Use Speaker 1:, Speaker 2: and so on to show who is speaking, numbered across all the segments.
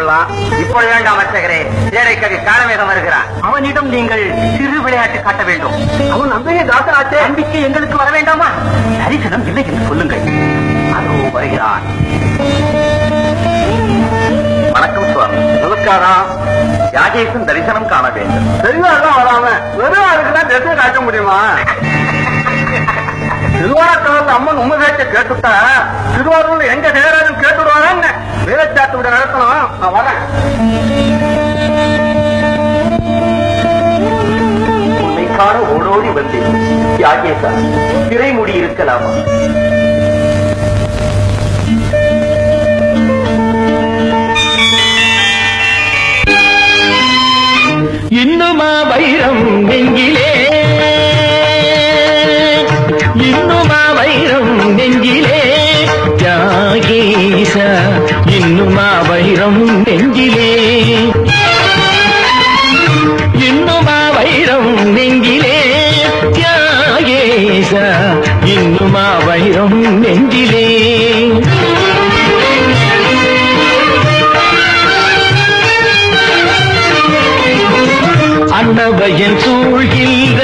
Speaker 1: விடலாம் இப்பொழுது வேண்டாம் அர்ச்சகரே ஏழைக்கு கவி காலமேகம் வருகிறான் அவனிடம் நீங்கள் சிறு விளையாட்டு காட்ட வேண்டும். அவன் நம்பிக்கை தாசனாச்சே நம்பிக்கை எங்களுக்கு வர வேண்டாமா? தரிசனம் இல்லை என்று சொல்லுங்கள். அதோ வருகிறான். வணக்கம் சுவாமி. நமஸ்காரா. யாகேசன் தரிசனம் காண வேண்டும்.
Speaker 2: தெரியாதான் வராம வெறும் ஆளுக்குதான் தரிசனம் காட்ட முடியுமா? திருவாரூர் அம்மன் உண்மை பேச்ச கேட்டுட்டா? திருவாரூர்ல எங்க நேரம் கேட்டுடுவாங்க வீரச்சாட்டு விட நடத்தணும். நான் வரேன்
Speaker 1: உன்னை காண ஓடோடி வந்தேன். யாகேசா திரைமுடி இருக்கலாமா?
Speaker 3: இன்னுமா வைரம் நெஞ்சிலே நெஞ்சிலே. இன்னுமா வைரம் நெஞ்சிலே. தியாகேச இன்னுமா வைரம் நெஞ்சிலே. அன்னவயல் சூழ்கின்ற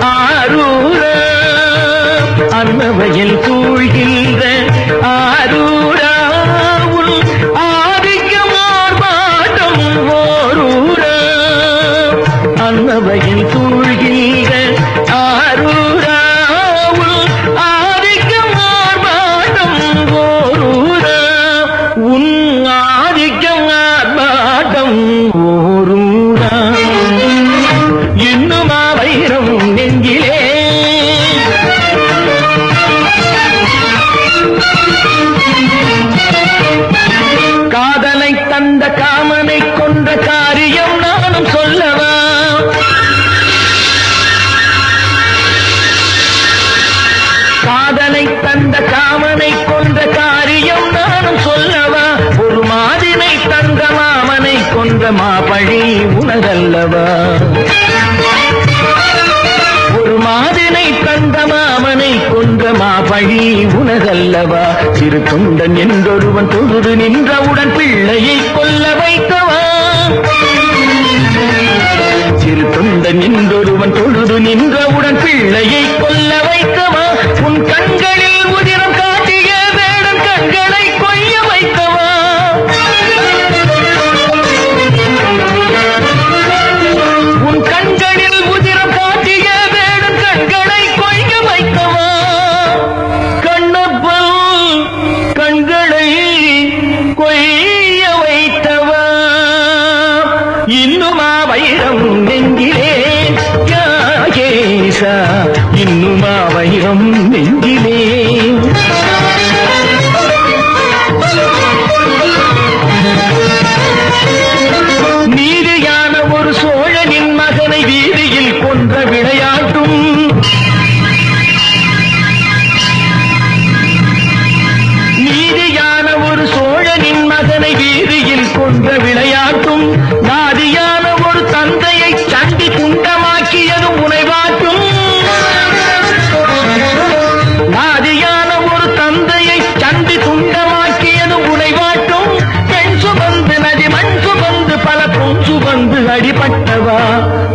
Speaker 3: ஆரூரா. அன்னவயல் சூழ்கின்ற ஆரூர். காதலை காமனை கொன்ற காரியம் நானும் சொல்லவா? காதலை தந்த காமனை கொன்ற காரியம் நானும் சொல்லவா? ஒரு மாதினை தந்த மாமனை கொன்ற மாபழி உனதல்லவா? வழி மாபழி உனதல்லவா? சிறு தொண்டன் என்றொருவன் தொழுது நின்றவுடன் பிள்ளையை கொல்ல வைத்தவா? சிறு தொண்டன் என்றொருவன் தொழுது நின்றவுடன் பிள்ளையை தந்தையை குண்டமாக்கியதும் துண்டமாக்கியதும் உனைவாட்டும் நாதியான ஒரு தந்தையை சண்டி துண்டமாக்கியதும் உனைவாட்டும் பெண் சுமந்து நதி மண் சுமந்து பல பொன் சுமந்து அடிபட்டவா?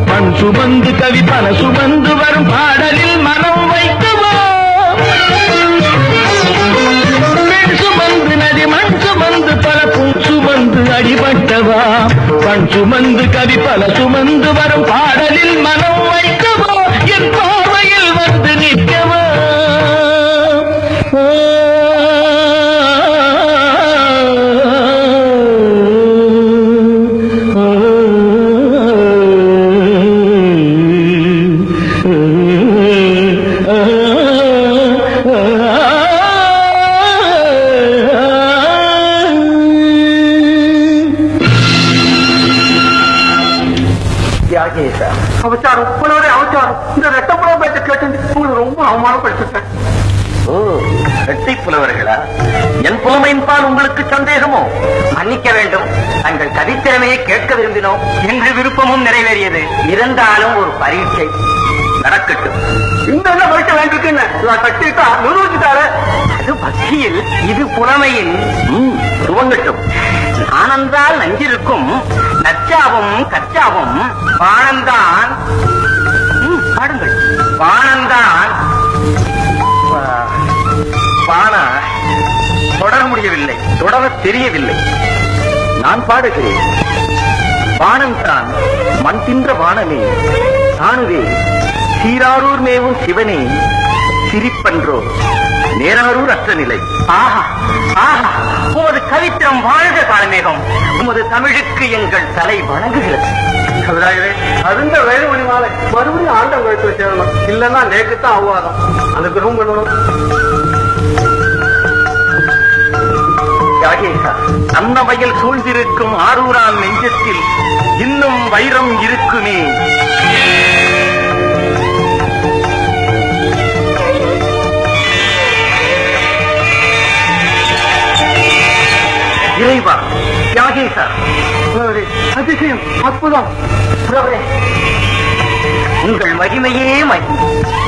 Speaker 3: மண் சுமந்து கவி பல சுமந்து வரும் பாடலில் மனம் வைத்தவா? பெண் சுமந்து நதி மண் சுமந்து பல பொன் சுமந்து அடிபட்டவா? பண் சுமந்து கவி பல சுமந்து வரும் பாடலில் மனம் வைக்கவோ என் பார்வையில் வந்து நிற்கவோ Mm-hmm.
Speaker 1: யாகேசா
Speaker 2: அவச்சாரம் உங்களோட அவச்சாரம் இந்த ரெட்டப்புறம் பேச்ச கேட்டு உங்களுக்கு ரொம்ப அவமானப்படுத்திட்டேன்
Speaker 1: ஓ இரட்டை புலவர்களா என் புலமையின்பால் உங்களுக்கு சந்தேகமோ மன்னிக்க வேண்டும் தங்கள் கவித்திறமையை கேட்க விரும்பினோம் எங்கள் விருப்பமும் நிறைவேறியது இருந்தாலும் ஒரு பரீட்சை நடக்கட்டும்
Speaker 2: இந்த என்ன பரிசு வேண்டிருக்குன்னு இவன் கட்டிட்டா நிரூபிச்சுட்டாரு
Speaker 1: அது பக்தியில் இது புலமையில் ம், துவங்கட்டும் ஆனந்தால் நஞ்சிருக்கும் நச்சாவும் கச்சாவும் பானந்தான். பாடுங்கள். பானந்தான். பா- தொடர முடியவில்லை. தொடர தெரியவில்லை. நான் பாடுகிறேன். பானந்தான் மண் தின்ற வானமே. தானுவே சீராரூர் மேவும் சிவனே. சிரிப்பன்றோ. நேராரூர் அற்ற நிலை. ஆஹா ஆஹா உமது கவித்திரம் வாழ்க காலமேகம். உமது தமிழுக்கு எங்கள் தலை வணங்குகிறது.
Speaker 2: கவிராயரே அதுங்க வேலுமணி மாலை மறுபடியும் ஆண்டம் கழுத்து சேரணும் இல்லன்னா நேக்கு தான் அவ்வாதம் அனுகிரகம் பண்ணணும்
Speaker 1: யாகேசா அன்னவயல் சூழ்ந்திருக்கும் ஆரூரான் நெஞ்சத்தில் இன்னும் வைரம் இருக்குமே. இறைவா யாகேசா
Speaker 2: அதிசயம் அற்புதம்.
Speaker 1: உங்கள் மகிமையே மகிமை.